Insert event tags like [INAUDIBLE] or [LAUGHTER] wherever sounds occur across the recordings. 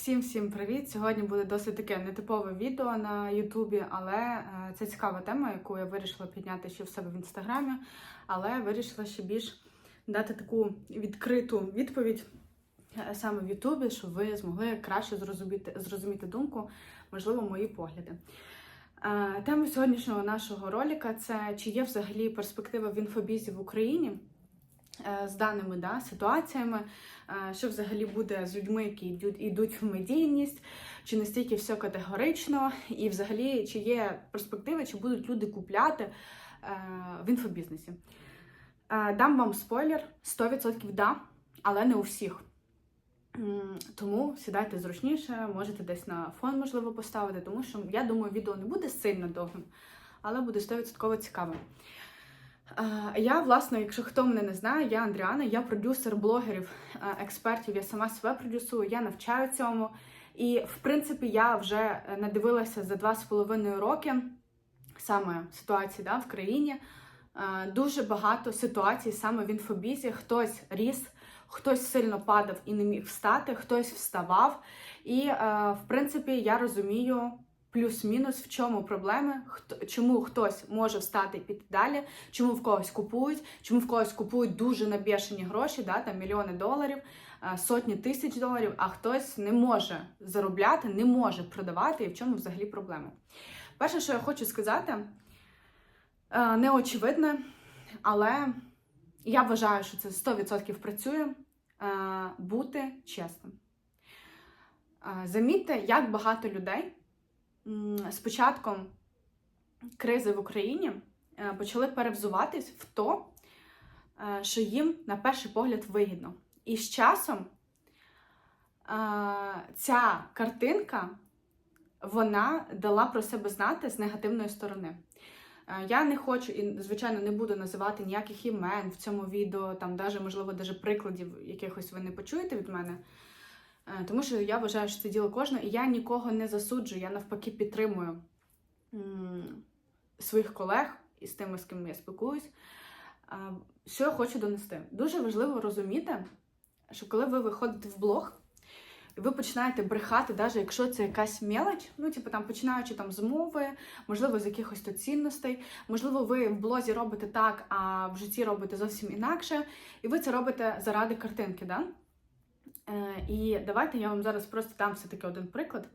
Всім всім привіт! Сьогодні буде досить таке нетипове відео на Ютубі, але е, це цікава тема, яку я вирішила підняти ще в себе в інстаграмі, але вирішила ще більш дати таку відкриту відповідь е, саме в Ютубі, щоб ви змогли краще зрозуміти, зрозуміти думку, можливо, мої погляди. Е, Тема сьогоднішнього нашого ролика це чи є взагалі перспектива в інфобізі в Україні з даними да, ситуаціями, е, що взагалі буде з людьми, які йдуть, йдуть в медійність, чи настільки все категорично, і взагалі чи є перспективи, чи будуть люди купляти е, в інфобізнесі. Е, Дам вам спойлер: 100% да, але не у всіх. Тому сідайте зручніше, можете десь на фон, можливо, поставити, тому що я думаю, відео не буде сильно довгим, але буде 100% цікавим. Я, власне, якщо хто мене не знає, я Андріана, я продюсер блогерів, експертів, я сама себе продюсую, я навчаю цьому. І, в принципі, я вже е, надивилася за два з половиною роки саме ситуації да, в країні. Дуже багато ситуацій саме в інфобізі. Хтось ріс, хтось сильно падав і не міг встати, хтось вставав. І, е, в принципі, я розумію плюс-мінус, в чому проблеми, хто, чому хтось може встати і піти далі, чому в когось купують, чому в когось купують дуже набішені гроші, да, там мільйони доларів, е, сотні тисяч доларів, а хтось не може заробляти, не може продавати, і в чому взагалі проблема. Перше, що я хочу сказати, е, неочевидне, але я вважаю, що це 100% працює е, бути чесним. Замітьте, як багато людей з початком кризи в Україні е, почали перевзуватись в то, е, що їм на перший погляд вигідно. І з часом е, ця картинка вона дала про себе знати з негативної сторони. Я не хочу і, звичайно, не буду називати ніяких імен в цьому відео, там, даже, можливо, даже прикладів якихось ви не почуєте від мене. Е, Тому що я вважаю, що це діло кожного, і я нікого не засуджую, я навпаки підтримую своїх колег і з тими, з ким я спілкуюсь. Е, Що я хочу донести? Дуже важливо розуміти, що коли ви виходите в блог, і ви починаєте брехати, навіть якщо це якась мелоч, ну, типу там починаючи там з мови, можливо, з якихось то цінностей, можливо, ви в блозі робите так, а в житті робите зовсім інакше, і ви це робите заради картинки, да? Е, і давайте я вам зараз просто дам все-таки один приклад.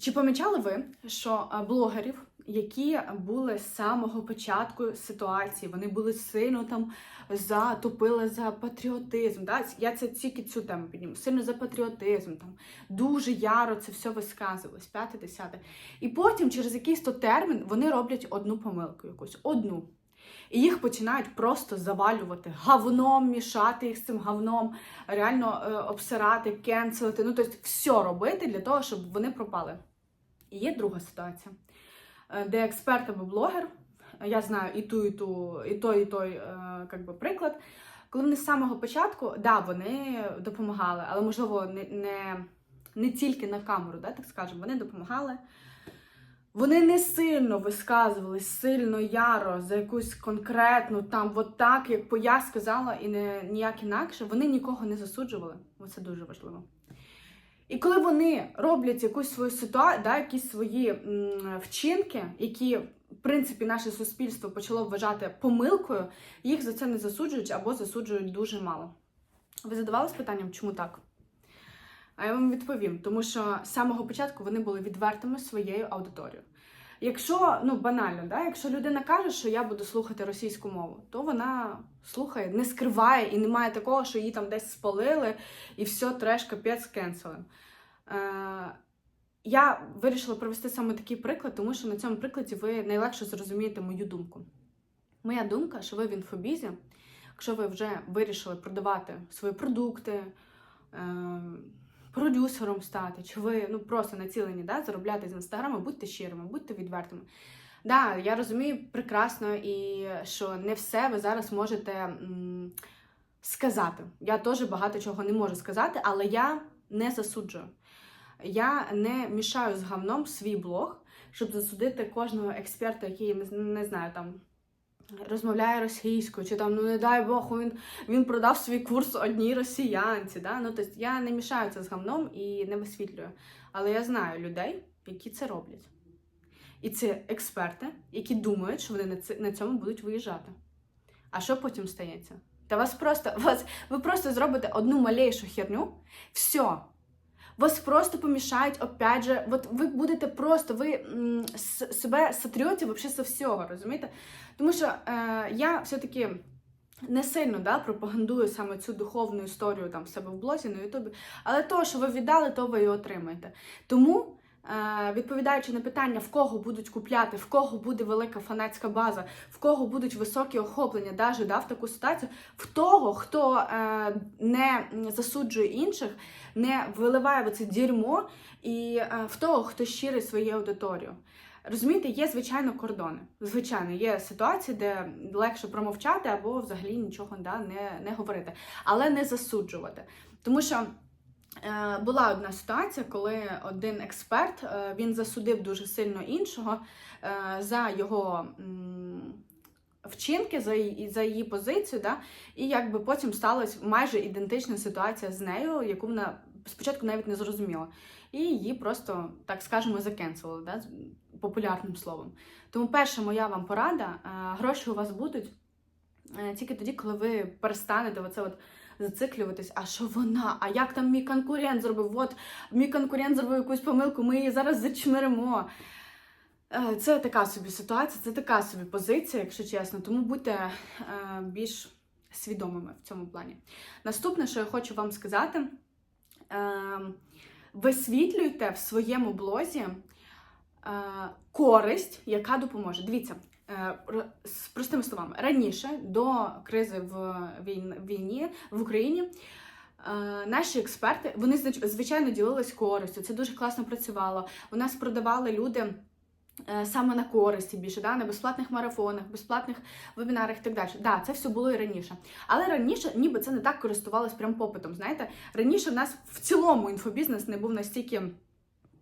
Чи помічали ви, що е, блогерів, які були з самого початку ситуації, вони були сильно там затопили за патріотизм. Да? Я це тільки цю тему підніму. Сильно за патріотизм, там дуже яро це все висказувалось, п'яте, десяте. І потім, через якийсь то термін, вони роблять одну помилку якусь, одну. І їх починають просто завалювати говном, мішати їх з цим говном, реально е, обсирати, кенселити. Ну, тобто, все робити для того, щоб вони пропали. І є друга ситуація, е, де експерт або блогер, е, я знаю і ту, і ту, і той, і той е, как би, приклад, коли вони з самого початку, да, вони допомагали, але можливо не, не, не тільки на камеру, да, так скажемо, вони допомагали. Вони не сильно висказувались, сильно яро за якусь конкретну там, от так, як я сказала, і не ніяк інакше, вони нікого не засуджували. Оце дуже важливо. І коли вони роблять якусь свою ситуацію, да, якісь свої м, вчинки, які, в принципі, наше суспільство почало вважати помилкою, їх за це не засуджують або засуджують дуже мало. Ви задавались питанням, чому так? А я вам відповім, тому що з самого початку вони були відвертими своєю аудиторією. Якщо, ну банально, да, якщо людина каже, що я буду слухати російську мову, то вона слухає, не скриває і немає такого, що її там десь спалили і все, треш, капець, кенселем. Е, я вирішила провести саме такий приклад, тому що на цьому прикладі ви найлегше зрозумієте мою думку. Моя думка, що ви в інфобізі, якщо ви вже вирішили продавати свої продукти, е, продюсером стати, чи ви ну, просто націлені да, заробляти з інстаграму, будьте щирими, будьте відвертими. Да, я розумію прекрасно, і що не все ви зараз можете м, сказати. Я теж багато чого не можу сказати, але я не засуджую. Я не мішаю з говном свій блог, щоб засудити кожного експерта, який не знаю, там розмовляє російською, чи там, ну не дай Бог, він, він продав свій курс одній росіянці. Да? Ну, тобто я не мішаю це з гамном і не висвітлюю. Але я знаю людей, які це роблять. І це експерти, які думають, що вони на цьому будуть виїжджати. А що потім стається? Та вас просто вас, ви просто зробите одну малейшу херню, все. Вас просто помішають, опять же, от ви будете просто, ви себе сотрете вообще со всього, розумієте? Тому що е, я все-таки не сильно да, пропагандую саме цю духовну історію там в себе в блозі на Ютубі, але то, що ви віддали, то ви і отримаєте. Тому, відповідаючи на питання, в кого будуть купляти, в кого буде велика фанатська база, в кого будуть високі охоплення, даже да, в таку ситуацію, в того, хто е, не засуджує інших, не виливає в це дерьмо, і е, в того, хто щирий своєю аудиторією. Розумієте, є звичайно кордони. Звичайно, є ситуації, де легше промовчати або взагалі нічого да, не, не говорити, але не засуджувати. Тому що е, була одна ситуація, коли один експерт е, він засудив дуже сильно іншого е, за його. Вчинки за її, за її позицію, да? і якби потім сталася майже ідентична ситуація з нею, яку вона спочатку навіть не зрозуміла. І її просто, так скажемо, закенсували, да? популярним словом. Тому перша моя вам порада: е, гроші у вас будуть е, тільки тоді, коли ви перестанете оце от зациклюватись, а що вона? А як там мій конкурент зробив? От мій конкурент зробив якусь помилку, ми її зараз зачмиримо. Е, Це така собі ситуація, це така собі позиція, якщо чесно. Тому будьте е, більш свідомими в цьому плані. Наступне, що я хочу вам сказати, е, висвітлюйте в своєму блозі користь, яка допоможе. Дивіться, з простими словами, раніше до кризи в війні в Україні. е, Наші експерти вони звичайно ділились користю. Це дуже класно працювало. У нас продавали люди е, саме на користі більше, да, на безплатних марафонах, безплатних вебінарах і так далі. Да, це все було і раніше. Але раніше, ніби це не так користувалось прям попитом. Знаєте, раніше в нас в цілому інфобізнес не був настільки.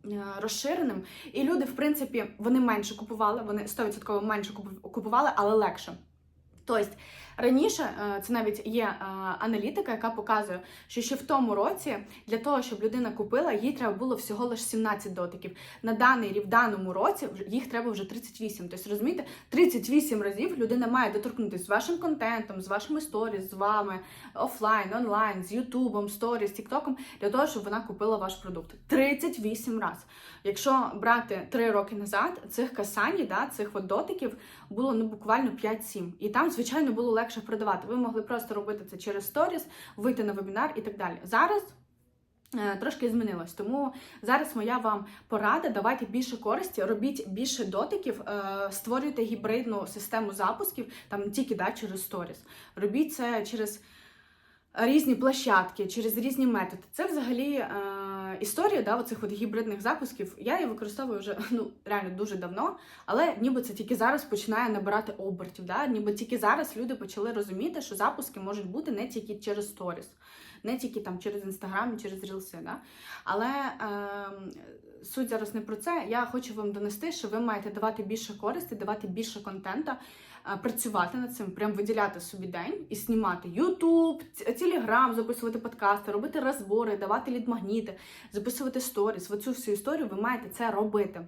Е, Розширеним, і люди, в принципі, вони менше купували, вони 100% менше купували, але легше. Тобто раніше е, це навіть є е, аналітика, яка показує, що ще в тому році для того, щоб людина купила, їй треба було всього лише 17 дотиків. На даний рік, в даному році їх треба вже 38. Тобто, розумієте, 38 разів людина має доторкнутися з вашим контентом, з вашими сторіс, з вами офлайн, онлайн, з Ютубом, сторіс, Тіктоком, для того, щоб вона купила ваш продукт. 38 разів. Якщо брати 3 роки назад, цих касань, да, цих от дотиків було ну буквально 5-7. І там, звичайно, було легше продавати. Ви могли просто робити це через сторіс, вийти на вебінар і так далі. Зараз. е, Трошки змінилось, тому зараз моя вам порада. Давайте більше користі, робіть більше дотиків, е, створюйте гібридну систему запусків, там тільки да, через сторіс. Робіть це через різні площадки, через різні методи. Це взагалі е, історія да, оцих от гібридних запусків. Я її використовую вже [LAUGHS] ну, реально дуже давно, але ніби це тільки зараз починає набирати обертів. Да? Ніби тільки зараз люди почали розуміти, що запуски можуть бути не тільки через сторіс, не тільки там через інстаграм через рілси. Да? Але е, суть зараз не про це. Я хочу вам донести, що ви маєте давати більше користі, давати більше контента, е, працювати над цим, прям виділяти собі день і знімати Ютуб, Телеграм, записувати подкасти, робити розбори, давати лідмагніти, записувати сторіс. Оцю всю історію ви маєте це робити.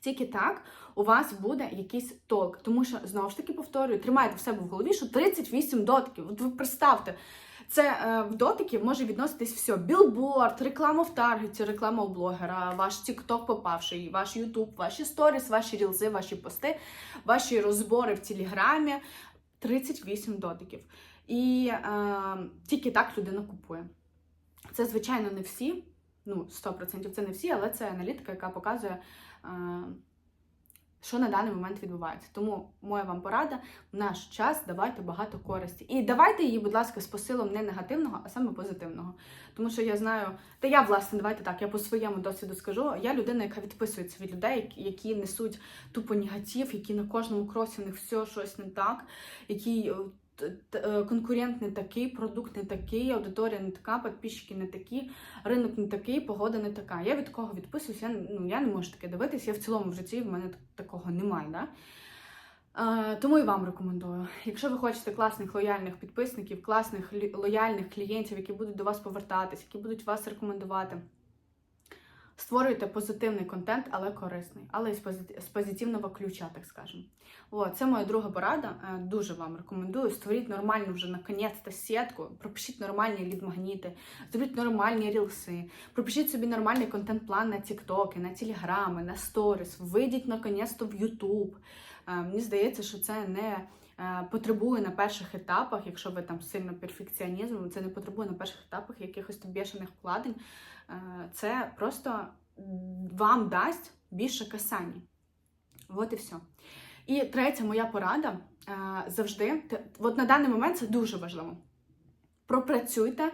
Тільки так у вас буде якийсь толк. Тому що, знову ж таки, повторюю, тримайте в себе в голові, що 38 дотиків. От ви представте, це е, в дотики може відноситись все: білборд, реклама в таргеті, реклама у блогера, ваш TikTok попавший, ваш YouTube, ваші сторіс, ваші рілзи, ваші пости, ваші розбори в Телеграмі. 38 дотиків. І е, тільки так людина купує. Це, звичайно, не всі. Ну, 100% це не всі, але це аналітика, яка показує, е, що на даний момент відбувається. Тому моя вам порада: в наш час давайте багато користі. І давайте її, будь ласка, з посилом не негативного, а саме позитивного. Тому що я знаю, та я, власне, давайте так, я по своєму досвіду скажу. Я людина, яка відписується від людей, які несуть тупо негатив, які на кожному кросі у них все щось не так, які. Е, Конкурент не такий, продукт не такий, аудиторія не така, підписчики не такі, ринок не такий, погода не така. Я від кого відписуюсь, я, ну, я не можу таке дивитися, я в цілому в житті в мене такого немає. Да? Тому і вам рекомендую. Якщо ви хочете класних лояльних підписників, класних лояльних клієнтів, які будуть до вас повертатись, які будуть вас рекомендувати, створюйте позитивний контент, але корисний, але з позит- з позитивного ключа, так скажемо. От, це моя друга порада. Е, Дуже вам рекомендую. Створіть нормальну вже наконець-то сітку, пропишіть нормальні лід-магніти, зробіть нормальні рілси, пропишіть собі нормальний контент-план на Тіктоки, на Телеграми, на Сторіс. Вийдіть наконець-то в Ютуб. Е, Мені здається, що це не потребує на перших етапах, якщо ви там сильно перфекціонізм, це не потребує на перших етапах якихось там бешених вкладень. Е, Це просто вам дасть більше касання. От і все. І третя моя порада е, завжди, от на даний момент це дуже важливо. Пропрацюйте е,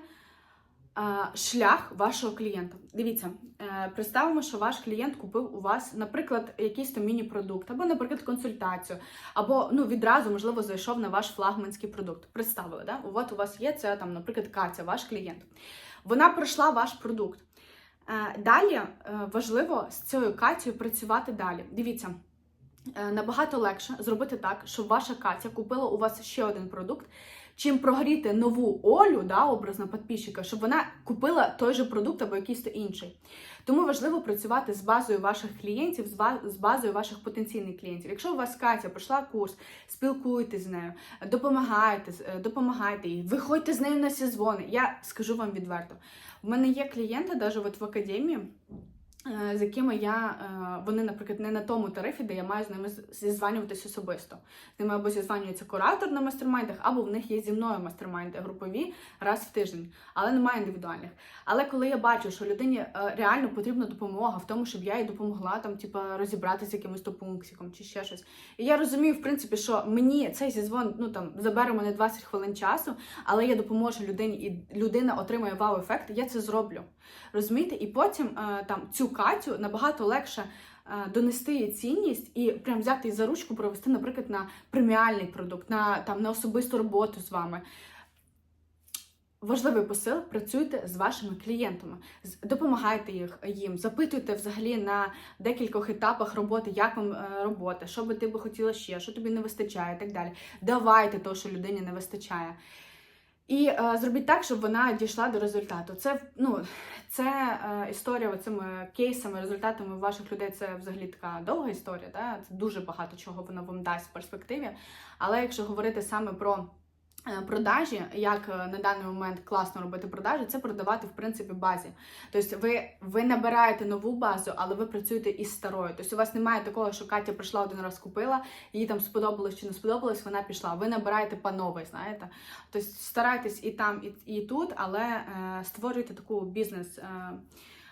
шлях вашого клієнта. Дивіться, е, представимо, що ваш клієнт купив у вас, наприклад, якийсь там міні-продукт, або, наприклад, консультацію, або ну, відразу, можливо, зайшов на ваш флагманський продукт. Представили, да? От у вас є це, там, наприклад, Катя, ваш клієнт. Вона пройшла ваш продукт. Е, Далі е, важливо з цією Катєю працювати далі. Дивіться, набагато легше зробити так, щоб ваша Катя купила у вас ще один продукт, чим прогріти нову Олю, да, образно підписчика, щоб вона купила той же продукт або якийсь то інший. Тому важливо працювати з базою ваших клієнтів, з базою ваших потенційних клієнтів. Якщо у вас Катя пройшла курс, спілкуйтесь з нею, допомагайте, е, допомагайте їй, виходьте з нею на сезони. Я скажу вам відверто. У мене є клієнти, навіть от в академії, з якими я, е, вони, наприклад, не на тому тарифі, де я маю з ними зізванюватись особисто. З ними або зізванюється куратор на мастермайндах, або в них є зі мною мастермайнди групові раз в тиждень, але немає індивідуальних. Але коли я бачу, що людині е, реально потрібна допомога в тому, щоб я їй допомогла там, типа, розібратися з якимось то чи ще щось. І я розумію, в принципі, що мені цей зізвон ну там забере мене 20 хвилин часу, але я допоможу людині, і людина отримає вау-ефект, я це зроблю. Розумієте? І потім е, там цю Катю набагато легше е, донести їй цінність і прям взяти її за ручку, провести, наприклад, на преміальний продукт, на, там, на особисту роботу з вами. Важливий посил, працюйте з вашими клієнтами, допомагайте їх їм, запитуйте взагалі на декількох етапах роботи, як вам е, робота, що би ти би хотіла ще, що тобі не вистачає, і так далі. Давайте то, що людині не вистачає. І е, зробіть так, щоб вона дійшла до результату. Це ну, це е, історія оцими кейсами, результатами ваших людей. Це взагалі така довга історія. Да? Це дуже багато чого вона вам дасть в перспективі. Але якщо говорити саме про продажі, як е, на даний момент класно робити продажі, це продавати в принципі базі. Тобто ви, ви набираєте нову базу, але ви працюєте із старою. Тобто у вас немає такого, що Катя прийшла один раз купила, їй там сподобалось чи не сподобалось, вона пішла. Ви набираєте по знаєте. Тобто старайтесь і там, і, і тут, але е, створюйте таку бізнес. Е,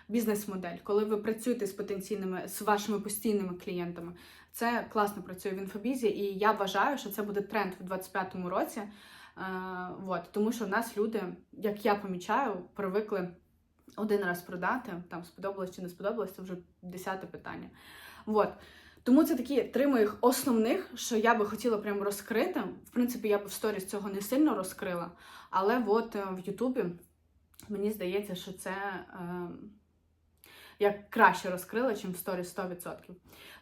Бізнес-модель, коли ви працюєте з потенційними з вашими постійними клієнтами, це класно працює в інфобізі, і я вважаю, що це буде тренд в 25-му році. Е, вот, тому що в нас люди, як я помічаю, привикли один раз продати, там сподобалось чи не сподобалось, це вже десяте питання. Вот. Тому це такі три моїх основних, що я би хотіла прям розкрити. В принципі, я б в сторіс цього не сильно розкрила, але от е, в Ютубі мені здається, що це. Е, я краще розкрила, ніж в сторіс 100%.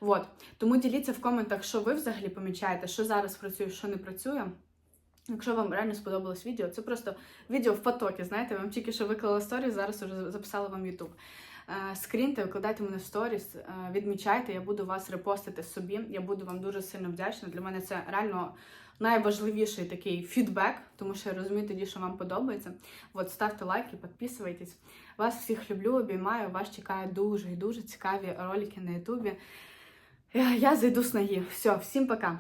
Вот. Тому діліться в коментах, що ви взагалі помічаєте, що зараз працює, що не працює. Якщо вам реально сподобалось відео, це просто відео в потокі, знаєте, вам тільки що виклала сторіс, зараз вже записала вам YouTube. Е, Скріньте, викладайте мене в сторіс, е, відмічайте, я буду вас репостити собі. Я буду вам дуже сильно вдячна. Для мене це реально найважливіший такий фідбек, тому що я розумію тоді, що вам подобається. От ставте лайки, підписуйтесь. Вас всіх люблю, обіймаю. Вас чекають дуже і дуже цікаві ролики на Ютубі. Я зайду з ноги. Все, всім пока.